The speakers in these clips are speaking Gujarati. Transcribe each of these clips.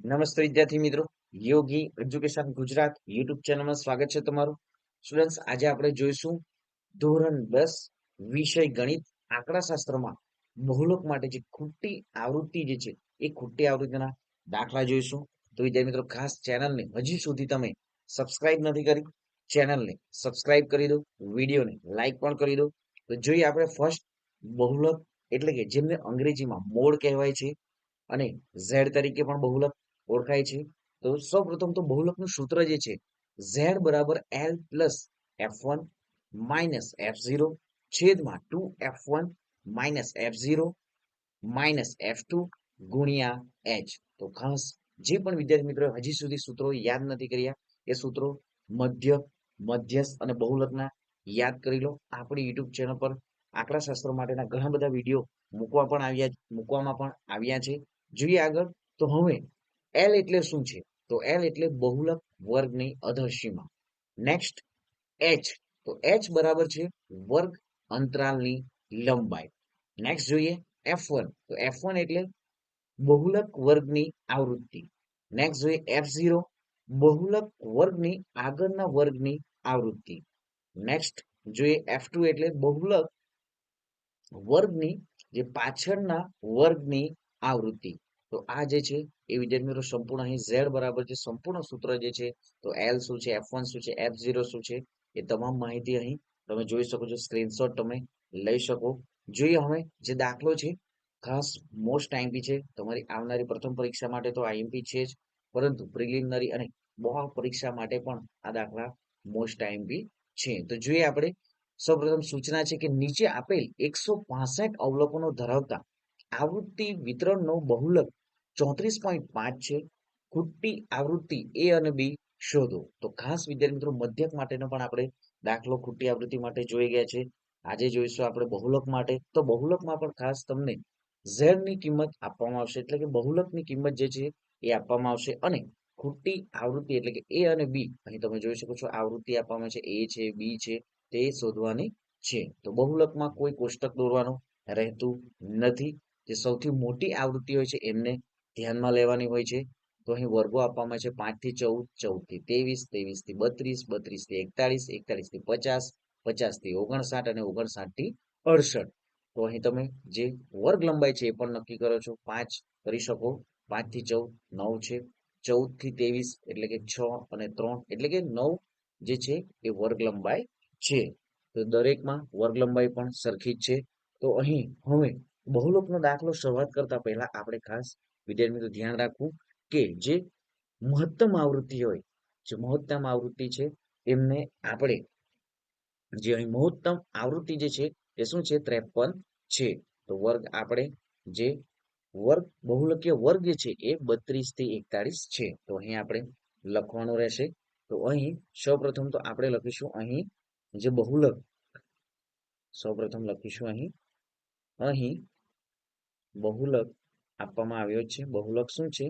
નમસ્તે વિદ્યાર્થી મિત્રો. યોગી એજ્યુકેશન ગુજરાત યુટ્યુબ ચેનલમાં સ્વાગત છે તમારું. સ્ટુડન્ટ્સ આજે આપણે જોઈશું ધોરણ દસ વિષય ગણિત આંકડાશાસ્ત્રમાં બહુલક માટે જે ખોટી આવૃત્તિ જે છે, એ ખોટી આવૃત્તિના દાખલા જોઈશું. તો વિદ્યાર્થી મિત્રો, ખાસ ચેનલને હજી સુધી તમે સબસ્ક્રાઇબ નથી કરી, ચેનલને સબસ્ક્રાઇબ કરી દો, વિડીયોને લાઈક પણ કરી દો. તો જોઈએ આપણે ફર્સ્ટ બહુલક એટલે કે જેમને અંગ્રેજીમાં મોડ કહેવાય છે અને ઝેડ તરીકે પણ બહુલક ઓળખાય છે. તો સૌપ્રથમ તો બહુલકનું સૂત્ર જે છે ઝેડ બરાબર L plus F one minus F zero છેદમાં two F one minus F zero minus F two ગુણ્યા એચ તો ખાસ જે પણ વિદ્યાર્થી મિત્રો હજી સુધી સૂત્રો યાદ નથી કર્યા, એ સૂત્રો મધ્ય, મધ્યસ્થ અને બહુલકના યાદ કરી લો. આપણી યુટ્યુબ ચેનલ પર આંકડાશાસ્ત્ર માટેના ઘણા બધા વીડિયો મૂકવા પણ આવ્યા, મૂકવામાં પણ આવ્યા છે. જોઈએ આગળ. તો હવે એલ એટલે શું છે? તો એલ એટલે બહુલક વર્ગની અધરસીમા. નેક્સ્ટ એચ તો એચ બરાબર છે વર્ગ અંતરાલની લંબાઈ. નેક્સ્ટ જોઈએ એફ વન તો એફ વન એટલે બહુલક વર્ગની આવૃત્તિ. નેક્સ્ટ જોઈએ એફ ઝીરો બહુલક વર્ગની આગળના વર્ગની આવૃત્તિ. નેક્સ્ટ જોઈએ એફ ટુ એટલે બહુલક વર્ગની, જે પાછળના વર્ગની આવૃત્તિ. તો આ જે છે, એ વિદ્યાર્થી મિત્રો સંપૂર્ણ અહીં ઝેડ બરાબર છે. સંપૂર્ણ સૂત્ર જે છે, તો એલ શું છે એફ શું છે એફ ઝીરો શું છે, એ તમામ માહિતી અહીં તમે જોઈ શકો છો. સ્ક્રીનશોટ તમે લઈ શકો. જોઈએ હવે જે દાખલો છે, ખાસ મોસ્ટ આઈએમપી છે. તમારી આવનારી પ્રથમ પરીક્ષા માટે તો આઈએમપી છે જ, પરંતુ પ્રિલિમિનરી અને બોર્ડ પરીક્ષા માટે પણ આ દાખલા મોસ્ટ આઈએમપી છે. તો જોઈએ આપણે, સૌપ્રથમ સૂચના છે કે નીચે આપેલ એકસો પાસઠ અવલોકનો ધરાવતા આવૃત્તિ વિતરણનો બહુલક ચોત્રીસ પોઈન્ટ પાંચ છે. ખોટી આવૃત્તિ એ અને બી શોધો. તો ખાસ વિદ્યાર્થી મિત્રો, મધ્યક માટેનો પણ આપણે દાખલો ખોટી આવૃત્તિ માટે જોઈ ગયા છે. આજે જોઈશું આપણે બહુલક માટે. તો બહુલકમાં પણ ખાસ તમને ઝેડની કિંમત આપવામાં આવશે. એટલે કે બહુલકની કિંમત જે છે એ આપવામાં આવશે. અને ખોટી આવૃત્તિ એટલે કે એ અને બી, અહીં તમે જોઈ શકો છો આવૃત્તિ આપવામાં છે. એ છે, બી છે, તે શોધવાની છે. તો બહુલકમાં કોઈ કોષ્ટક દોરવાનું રહેતું નથી. જે સૌથી મોટી આવૃત્તિ હોય છે, એમને ધ્યાનમાં લેવાની હોય છે, તો અહીં વર્ગો આપવામાં છે પાંચથી ચૌદ ચૌદથી ત્રેવીસ ત્રેવીસથી બત્રીસ બત્રીસથી એકતાલીસ એકતાલીસથી પચાસ પચાસથી ઓગણસાઠ અને ઓગણસાઠથી અડસઠ. તો અહીં તમે જે વર્ગ લંબાઈ છે એ પણ નક્કી કરો છો. પાંચ કરી શકો. પાંચથી ચૌદ, નવ છે. ચૌદથી ત્રેવીસ એટલે કે છ અને ત્રણ એટલે કે નવ જે છે એ વર્ગ લંબાઈ છે. તો દરેકમાં વર્ગ લંબાઈ પણ સરખી જ છે. તો અહીં હવે બહુલોકનો દાખલો શરૂઆત કરતા પહેલા આપણે ખાસ વિદ્યાર્થી મિત્રો ધ્યાન રાખવું કે જે મહત્તમ આવૃત્તિ હોય, જે મહત્તમ આવૃત્તિ છે, એમને આપણે જે અહીં મહત્તમ આવૃત્તિ જે છે, એ શું છે? ત્રેપન છે. તો વર્ગ આપણે જે વર્ગ, બહુલકીય વર્ગ છે, એ બત્રીસથી એકતાલીસ છે. તો અહીં આપણે લખવાનું રહેશે. તો અહીં સૌપ્રથમ તો આપણે લખીશું અહીં જે બહુલક, સૌપ્રથમ લખીશું અહીં. અહીં બહુલક આપવામાં આવ્યો છે. બહુલક શું છે?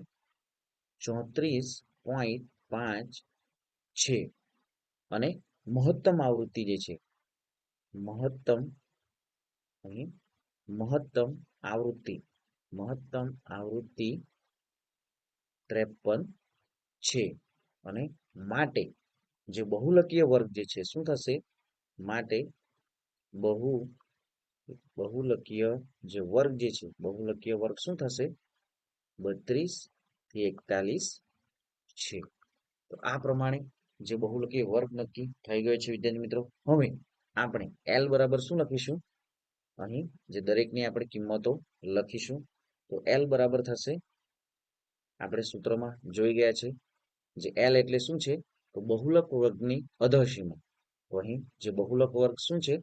ચોત્રીસ પોઈન્ટ પાંચ છે. અને મહત્તમ આવૃત્તિ જે છે, મહત્તમ અહીં મહત્તમ આવૃત્તિ મહત્તમ આવૃત્તિ ત્રેપન છે. અને માટે જે બહુલકીય વર્ગ જે છે, શું થશે? માટે બહુ બહુલકીય જે વર્ગ જે છે, બહુલકીય વર્ગ શું થશે? બત્રીસથી એકતાલીસ છે. તો આ પ્રમાણે જે બહુલકીય વર્ગ નક્કી થઈ ગયો છે વિદ્યાર્થી મિત્રો, હવે આપણે એલ બરાબર શું લખીશું? અહીં જે દરેકની આપણે કિંમતો લખીશું, તો એલ બરાબર થશે, આપણે સૂત્રમાં જોઈ ગયા છે, જે એલ એટલે શું છે? તો બહુલક વર્ગની અધસીમા તો અહીં જે બહુલક વર્ગ શું છે?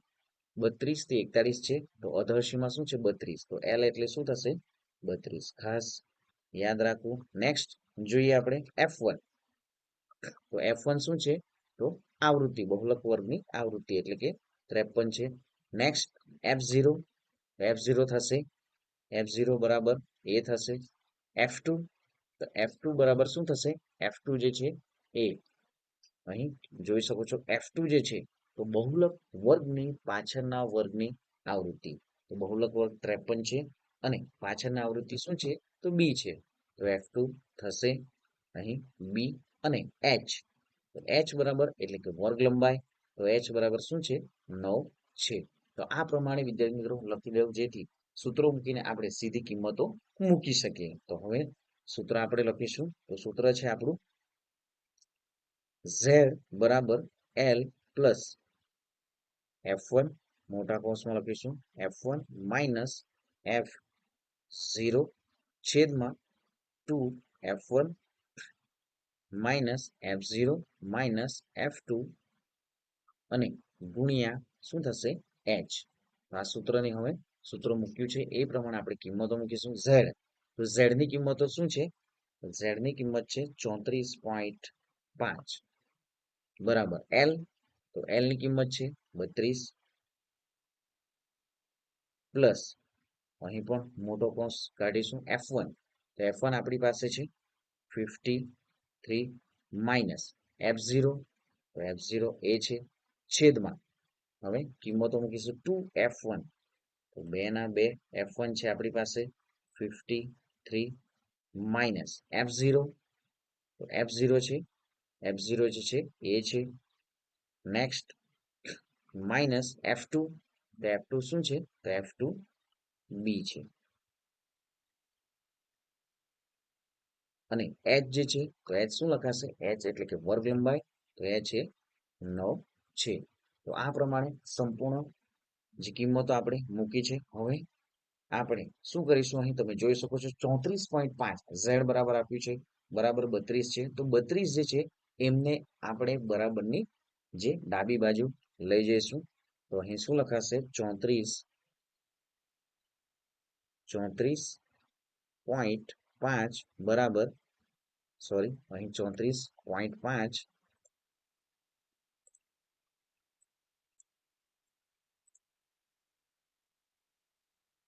બત્રીસથી એકતાલીસ છે, તો અધઃસીમા શું છે? બત્રીસ. તો એલ એટલે શું થશે? બત્રીસ. ખાસ યાદ રાખવું. નેક્સ્ટ જોઈએ આપણે એફ વન તો એફ વન શું છે? તો આવૃત્તિ, બહુલક વર્ગની આવૃત્તિ એટલે કે ત્રેપન છે. Next F zero F zero થશે. એફ ઝીરો બરાબર એ થશે. એફ ટુ તો એફ ટુ બરાબર શું થશે? એફ ટુ જે છે એ. અહીં જોઈ શકો છો એફ ટુ જે છે તો બહુલક વર્ગની પાછળના વર્ગની આવૃત્તિ. તો બહુલક વર્ગ ત્રેપન છે અને પાછળના આવૃત્તિ શું છે? તો બી છે. તો એફ ટુ થશે અહીં બી અને એચ. તો એચ બરાબર એટલે કે વર્ગ લંબાઈ. તો એચ બરાબર શું છે? નવ છે. તો આ પ્રમાણે વિદ્યાર્થી મિત્રો લખી દઉં જેથી સૂત્રો મૂકીને આપણે સીધી કિંમતો મૂકી શકીએ. તો હવે સૂત્ર આપણે લખીશું. તો સૂત્ર છે આપણું ઝેડ બરાબર એલ પ્લસ એફ વન મોટા કોષમાં લખીશું F one minus F zero છેદમાં two F one minus F zero minus F two અને ગુણ્યા શું થશે? એચ આ સૂત્રની હવે સૂત્ર મૂક્યું છે. એ પ્રમાણે આપણે કિંમતો મૂકીશું. ઝેડ તો ઝેડની કિંમતો શું છે? ઝેડની કિંમત છે ચોત્રીસ પોઈન્ટ પાંચ. બરાબર. એલ તો એલની કિંમત છે બત્રીસ પ્લસ અહીં પણ મોટો કૌંસ કાઢીશું એફ વન તો એફ વન આપણી પાસે છે fifty three minus F zero તો એફ ઝીરો એ છે છેદમાં. હવે કિંમતો મૂકીશું ટુ એફ વન તો બેના બે એફ વન છે આપણી પાસે fifty three minus F zero તો એફ ઝીરો છે એફ ઝીરો જે છે એ છે નેક્સ્ટ માઇનસ એફ ટુ તો એફ ટુ શું છે? તો એફ ટુ બી છે. અને એચ જે છે, તો એચ શું લખાશે? એચ એટલે કે વર્ગ લંબાઈ. તો એ છે નવ છે. તો આ પ્રમાણે સંપૂર્ણ જે કિંમતો આપણે મૂકી છે. હવે આપણે શું કરીશું? અહીં તમે જોઈ શકો છો ચોત્રીસ પોઈન્ટ પાંચ. ઝેડ બરાબર આપ્યું છે. બરાબર બત્રીસ છે. તો બત્રીસ જે છે, એમને આપણે બરાબરની જે ડાબી બાજુ લઈ જઈશું. તો અહીં શું લખાશે? ચોત્રીસ ચોત્રીસ પોઈન્ટ પાંચ બરાબર. સોરી અહીં ચોત્રીસ પોઈન્ટ પાંચ.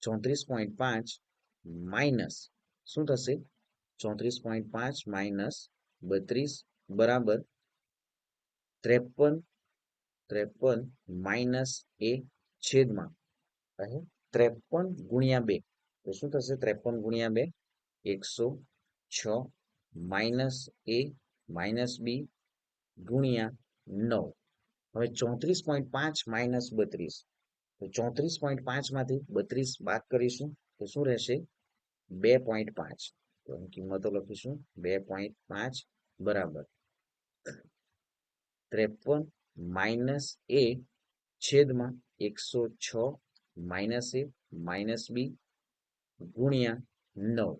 ચોત્રીસ પોઈન્ટ પાંચ માઇનસ શું થશે? ચોત્રીસ પોઈન્ટ પાંચ માઇનસ બત્રીસ બરાબર. ત્રેપન ત્રેપન માઇનસ એ છેદમાં. અહીં ત્રેપન ગુણ્યા બે. તો શું થશે? ત્રેપન ગુણ્યા બે, એકસો છ માઇનસ એ માઇનસ બી ગુણ્યા નવ. હવે ચોત્રીસ પોઈન્ટ પાંચ માઇનસ બત્રીસ. તો ચોત્રીસ પોઈન્ટ પાંચમાંથી બત્રીસ બાદ કરીશું તો શું રહેશે? બે પોઈન્ટ પાંચ. તો અહીં કિંમતો લખીશું. બે પોઈન્ટ પાંચ બરાબર. ત્રેપન માઇનસ એ છેદમાં એકસો છ માઇનસ એ માઇનસ બી ગુણ્યા નવ.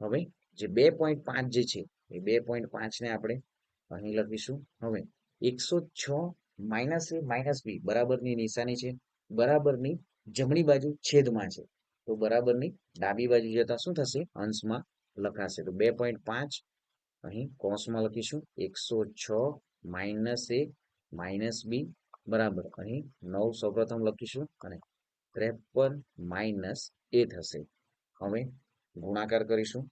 હવે જે બે પોઈન્ટ પાંચ જે છે, એ બે પોઈન્ટ પાંચને આપણે અહીં લખીશું. હવે એકસો છ માઇનસ એ માઇનસ બી બરાબરની નિશાની છે, બરાબરની જમણી બાજુ છેદમાં છે. તો બરાબરની ડાબી બાજુ જતા શું થશે? અંશમાં લખાશે. તો બે પોઈન્ટ પાંચ અહીં કોષમાં લખીશું. એકસો છ માઇનસ એ માઇનસ બી, બરાબર. અહીં નવ સૌપ્રથમ લખીશું અને ત્રેપન માઇનસ એ થશે હવે ગુણાકાર કરીશું.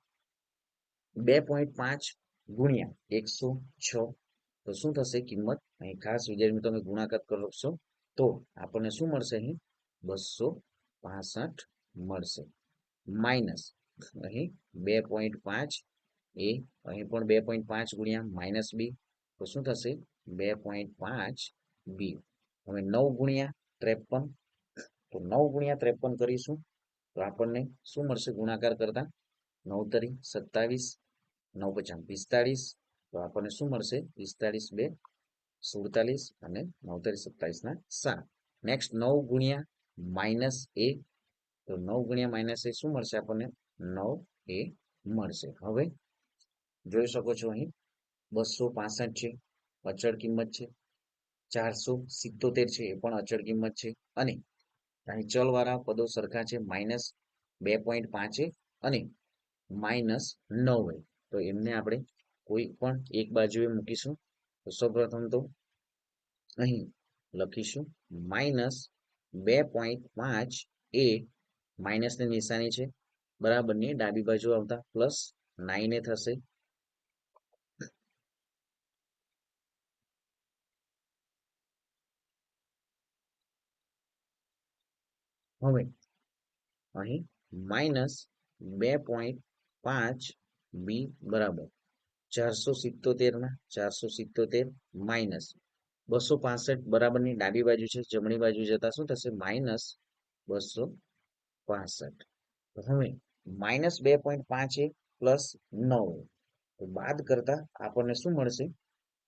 બે પોઈન્ટ પાંચ ગુણ્યા એકસો છ. તો શું થશે કિંમત? અહીં ખાસ વિદ્યાર્થી તમે ગુણાકાર કરશો તો આપણને શું મળશે અહીં? બસો પાસઠ મળશે. માઇનસ અહીં બે પોઈન્ટ પાંચ એ અહીં પણ બે પોઈન્ટ પાંચ ગુણ્યા માઇનસ બી. તો શું થશે? બે પોઈન્ટ પાંચ બી હવે નવ ગુણ્યા ત્રેપન. તો નવ ગુણ્યા ત્રેપન કરીશું. તો આપણને શું મળશે ગુણાકાર કરતા? નવ તરી સત્તાવીસ. નવ પચાસ પિસ્તાળીસ. તો આપણને શું મળશે? પિસ્તાળીસ બે સુડતાલીસ અને નવ તરી સત્તાવીસના સાત. નેક્સ્ટ નવ ગુણ્યા માઇનસ એ. તો નવ ગુણ્યા માઇનસ એ શું મળશે આપણને? નવ એ મળશે. હવે જોઈ શકો છો અહીં. બસો પાસઠ છે, અચળ કિંમત છે, ચારસો સિત્તોતેર છે, એ પણ અચળ કિંમત છે. અને અહીં ચલવાળા પદો સરખા છે, માઇનસ બે પોઈન્ટ પાંચે અને માઇનસ નવે તો એમને આપણે કોઈ પણ એક બાજુએ મૂકીશું. તો સૌપ્રથમ તો અહીં લખીશું, માઇનસ બે પોઈન્ટ પાંચ એ માઇનસની નિશાની છે. બરાબરની ડાબી બાજુ આવતા, પ્લસ નાઈને થશે. હવે અહીં માઇનસ બે પોઈન્ટ પાંચ બી બરાબર. ચારસો સિત્તોતેર ના, ચારસો સિત્તોતેર માઇનસ બસો પાસઠ બરાબરની ડાબી બાજુ છે, જમણી બાજુ જતા શું થશે? માઇનસ બસો પાસઠ. હવે માઇનસ બે પોઈન્ટ પાંચ એ પ્લસ નવ. બાદ કરતા આપણને શું મળશે?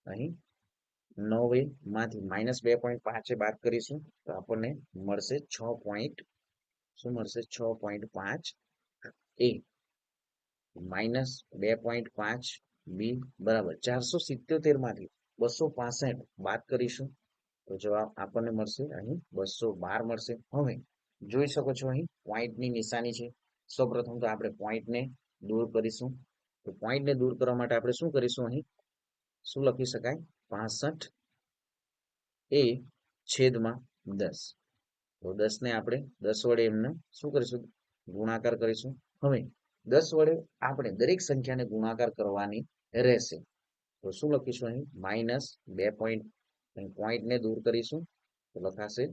અહીં નવમાંથી માઇનસ બે પોઈન્ટ પાંચે બાદ કરીશું, તો આપણને મળશે છ પોઈન્ટ શું મળશે? છ પોઈન્ટ પાંચ એ. માઇનસ બે પોઈન્ટ પાંચ બી, બરાબર. ચારસો સિત્યોતેરમાંથી બસો પાસઠ બાદ કરીશું, તો જવાબ આપણને મળશે અહીં બસો બાર મળશે. હવે જોઈ શકો છો અહીં પોઈન્ટની નિશાની છે. સૌપ્રથમ તો આપણે પોઈન્ટને દૂર કરીશું. તો પોઈન્ટને દૂર કરવા માટે આપણે શું કરીશું અહીં? શું લખી શકાય? પાસઠ એ છેદમાં દસ. તો દસ ને આપણે દસ વડે એમને શું કરીશું? ગુણાકાર કરીશું. હવે દસ વડે આપણે દરેક સંખ્યાને ગુણાકાર કરવાની રહેશે. તો શું લખીશું અહીં? માઇનસ બે પોઈન્ટ પોઈન્ટને દૂર કરીશું. તો લખાશે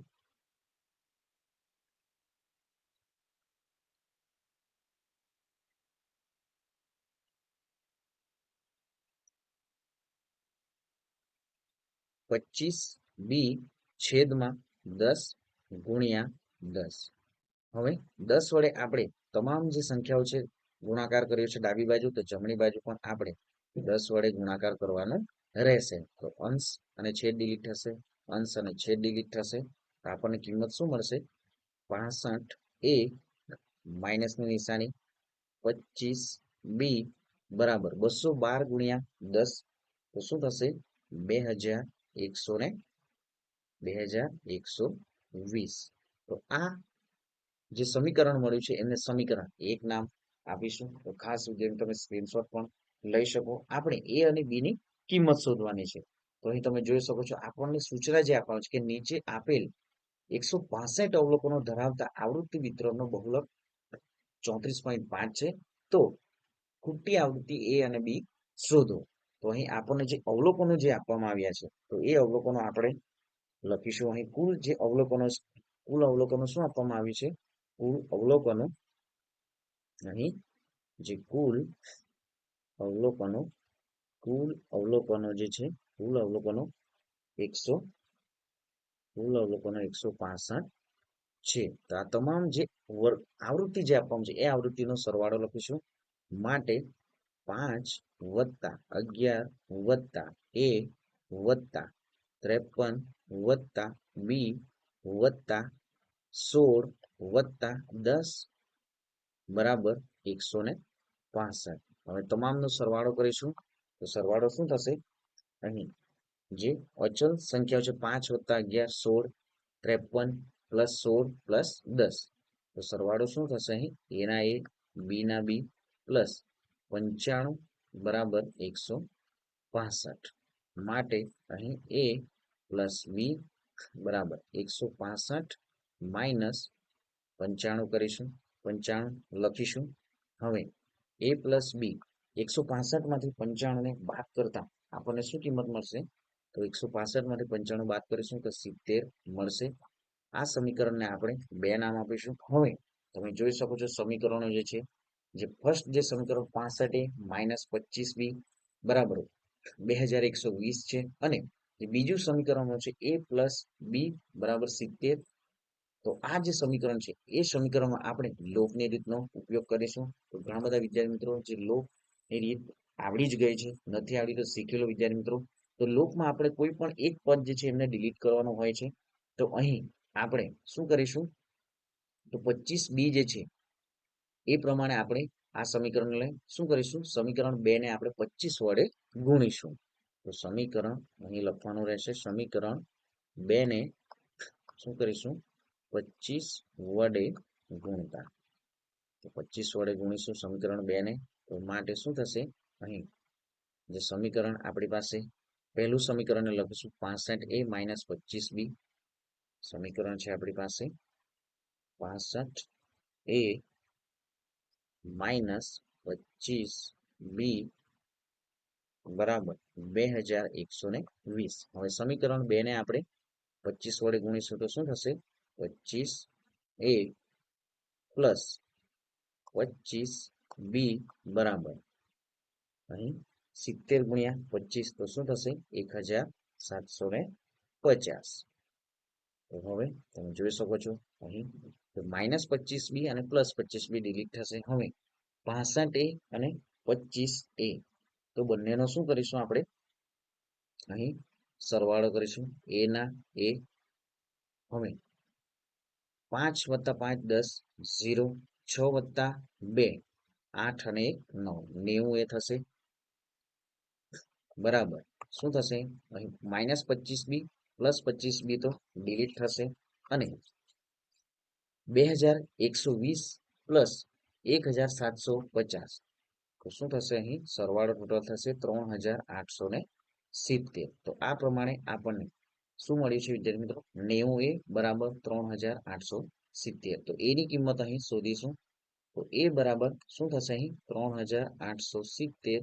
પચીસ બી છેદમાં દસ ગુણ્યા દસ. હવે દસ વડે આપણે તમામ જે સંખ્યાઓ છે ગુણાકાર કર્યો છે ડાબી બાજુ તો જમણી બાજુ પણ આપણે દસ વડે ગુણાકાર કરવાનો રહેશે. તો અંશ અને છેદ ડિલીટ થશે. અંશ અને છેદ ડિલીટ થશે. તો આપણને કિંમત શું મળશે? પાસઠ એ માઇનસની નિશાની પચીસ બી બરાબર બસો બાર ગુણ્યા દસ તો શું થશે? બે હજાર એકસો ને બે હજાર એકસો વીસ. તો આ જે સમીકરણ મળ્યું છે એમને સમીકરણ એક નામ આપીશું. તો ખાસ જેમ તમે સ્ક્રીનશોટ પણ લઈ શકો. આપણે એ અને બી ની કિંમત શોધવાની છે. તો અહીં તમે જોઈ શકો છો, આપણને સૂચના જે આપવાનું છે કે નીચે આપેલ એકસો પાસઠ અવલોકનો ધરાવતા આવૃત્તિ વિતરણનો બહુલક ચોત્રીસ પોઈન્ટ પાંચ છે. તો ખૂટી આવૃત્તિ એ અને બી શોધો. તો અહીં આપણને જે અવલોકનો જે આપવામાં આવ્યા છે, તો એ અવલોકનો આપણે લખીશું. અહીં કુલ જે અવલોકનો કુલ અવલોકનો શું આપવામાં આવ્યું છે? કુલ અવલોકનો, અહીં જે કુલ અવલોકનો કુલ અવલોકનો જે છે, કુલ અવલોકનો એકસો, કુલ અવલોકનો એકસો પાસઠ છે. તો આ તમામ જે આવૃત્તિ જે આપવામાં છે, એ આવૃત્તિનો સરવાળો લખીશું. માટે પાંચ વત્તા અગિયાર વત્તા એ વત્તા ત્રેપન વત્તા બી વત્તા સોળ વત્તા દસ બરાબર એકસો ને પાસઠ. હવે તમામનો સરવાળો કરીશું. તો સરવાળો શું થશે? અહીં જે અચલ સંખ્યાઓ છે પાંચ વત્તા અગિયાર સોળ ત્રેપન પ્લસ સોળ પ્લસ દસ. તો સરવાળો શું થશે અહીં? એના એ બી ના બી પ્લસ પંચાણું બરાબર એકસો પાસઠ. માટે અહીં એ પ્લસ બી બરાબર એકસો પાસઠ માઇનસ પંચાણું કરીશું, પંચાણું લખીશું. હવે એ પ્લસ બી એકસો પાસઠમાંથી પંચાણુંને બાદ કરતા આપણને શું કિંમત મળશે? તો એકસો પાસઠમાંથી પંચાણું બાદ કરીશું તો સિત્તેર મળશે. આ સમીકરણને આપણે બે નામ આપીશું. હવે તમે જોઈ શકો છો સમીકરણો જે છે જે ફર્સ્ટ જે સમીકરણ પાસઠ એ માઇનસ પચીસ બી બરાબર બે હજાર એકસો વીસ છે. અને જે બીજું સમીકરણ છે એ પ્લસ બી બરાબર સિત્તેર. તો આ જે સમીકરણ છે એ સમીકરણમાં આપણે લોકની રીતનો ઉપયોગ કરીશું. તો ઘણા બધા વિદ્યાર્થી મિત્રો જે લોકની રીત આવડી જ ગઈ છે. નથી આવડી તો શીખેલો વિદ્યાર્થી મિત્રો. તો લોકમાં આપણે કોઈ પણ એક પદ જે છે એમને ડિલીટ કરવાનો હોય છે. તો અહીં આપણે શું કરીશું? તો પચીસ બી જે છે એ પ્રમાણે આપણે આ સમીકરણને શું કરીશું? સમીકરણ બે ને આપણે પચીસ વડે ગુણીશું. તો સમીકરણ અહીં લખવાનું રહેશે. સમીકરણ બે ને શું કરીશું? પચીસ વડે ગુણતા. તો પચીસ વડે ગુણીશું સમીકરણ બે ને. તો માટે શું થશે? અહીં જે સમીકરણ આપણી પાસે, પહેલું સમીકરણ લખીશું. પાસઠ એ માઇનસ પચીસ બી. સમીકરણ છે આપણી પાસે. પાસઠ એ માઇનસ પચીસ બી બરાબર બે હજાર એકસો ને વીસ. હવે સમીકરણ બે ને આપણે પચીસ વડે ગુણીશું તો શું થશે? પચીસ એ પ્લસ પચીસ બી બરાબર. અહીં સિત્તેર ગુણ્યા પચીસ તો શું થશે? એક હજાર સાતસો ને પચાસ. હવે, તમે જોઈ શકો છો અહીં. માઇનસ પચીસ બી અને પ્લસ પચીસ બી ડિલીટ થશે. હવે પાસઠ એ અને પચીસ એ. તો બંનેનો શું કરીશું આપણે? અહીં સરવાળો કરીશું. એ ના, એ. હવે પાંચ વત્તા પાંચ દસ, ઝીરો, છ વત્તા બે, આઠ અને એક, નવ. નેવું એ થશે. બરાબર. શું થશે? અહીં માઇનસ પચીસ બી પ્લસ પચીસ બી તો ડિલીટ થશે. અને બે હજાર એકસો વીસ પ્લસ એક હજાર સાતસો પચાસ. તો શું થશે અહીં? સરવાળો ટોટલ થશે ત્રણ હજાર આઠસો ને સિત્તેર. તો આ પ્રમાણે આપણને શું મળ્યું છે વિદ્યાર્થી મિત્રો? નેવું એ બરાબર ત્રણ હજાર આઠસો સિત્તેર. તો એની કિંમત અહીં શોધીશું. તો એ બરાબર શું થશે અહીં? ત્રણ હજાર આઠસો સિત્તેર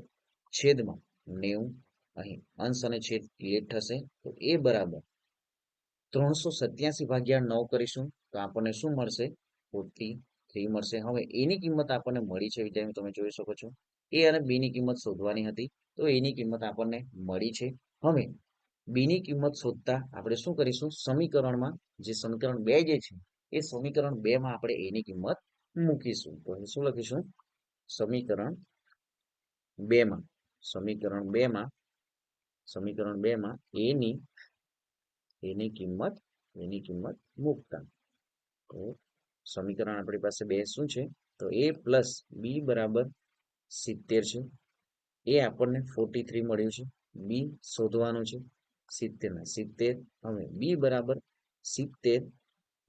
છેદમાં નેવું અહીં અંશ અને છેદ ક્રિએટ થશે. તો એ બરાબર ત્રણસો સત્યાસી ભાગ્યા નવ કરીશું. તો આપણને શું મળશે? ફોર્ટી થ્રી મળશે. હવે એની કિંમત આપણને મળી છે વિદ્યાર્થી તમે જોઈ શકો છો. એ અને બીની કિંમત શોધવાની હતી. તો એની કિંમત આપણને મળી છે. હવે બીની કિંમત શોધતા આપણે શું કરીશું? સમીકરણમાં જે સમીકરણ બે જે છે, એ સમીકરણ બે માં આપણે એની કિંમત મૂકીશું. તો શું લખીશું? સમીકરણ બે માં. સમીકરણ બે માં સમીકરણ બે માં એની એની કિંમત એની કિંમત મૂકતા. તો સમીકરણ આપણી પાસે બે શું છે? તો એ પ્લસ બી બરાબર સિત્તેર છે. એ આપણને ફોર્ટી થ્રી મળ્યું છે. બી શોધવાનું છે સિત્તેરના સિત્તેર હવે બી બરાબર સિત્તેર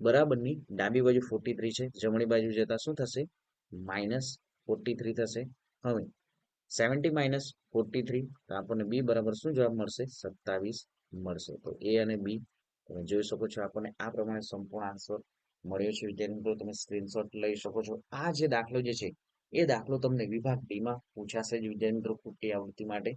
બરાબરની ડાબી બાજુ ફોર્ટી થ્રી છે. જમણી બાજુ જતા શું થશે? માઇનસ ફોર્ટી થ્રી થશે. હવે સેવન્ટી માઇનસ ફોર્ટી થ્રી, તો આપણને બી બરાબર શું જવાબ મળશે? સત્તાવીસ મળશે. તો એ અને બી તમે જોઈ શકો છો, આપણને આ પ્રમાણે સંપૂર્ણ આન્સર મળ્યો છે. વિદ્યાર્થી મિત્રો, તમે સ્ક્રીનશોટ લઈ શકો છો. આ જે દાખલો જે છે, એ દાખલો તમને વિભાગ ડીમાં પૂછાશે જ વિદ્યાર્થી મિત્રો ખૂટી આવૃત્તિ માટે.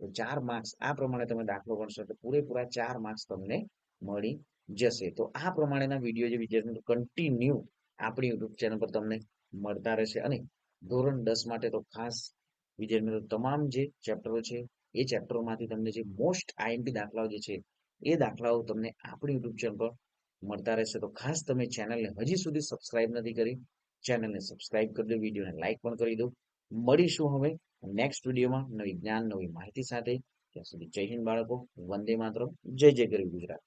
તો ચાર માર્ક્સ આ પ્રમાણે તમે દાખલો ગણશો તો પૂરેપૂરા ચાર માર્ક્સ તમને મળી જશે. તો આ પ્રમાણેના વીડિયો જે વિદ્યાર્થી મિત્રો કન્ટિન્યુ આપણી યુટ્યુબ ચેનલ પર તમને મળતા રહેશે. અને ધોરણ દસ માટે તો ખાસ વિદ્યાર્થી મિત્રો, તમામ જે ચેપ્ટરો છે, એ ચેપ્ટરોમાંથી તમને જે મોસ્ટ આઈએમપી દાખલાઓ જે છે, એ દાખલાઓ તમને આપણી યુટ્યુબ ચેનલ પર મળતા રહેશે. તો ખાસ તમે ચેનલને હજી સુધી સબસ્ક્રાઇબ નથી કરી ચેનલને સબસ્ક્રાઇબ કરી દો વિડીયોને લાઇક પણ કરી દો. મળીશું હવે નેક્સ્ટ વિડીયોમાં નવી જ્ઞાન, નવી માહિતી સાથે. ત્યાં સુધી જય હિન્દ બાળકો, વંદે માત્ર જય જય ગરીબ ગુજરાત.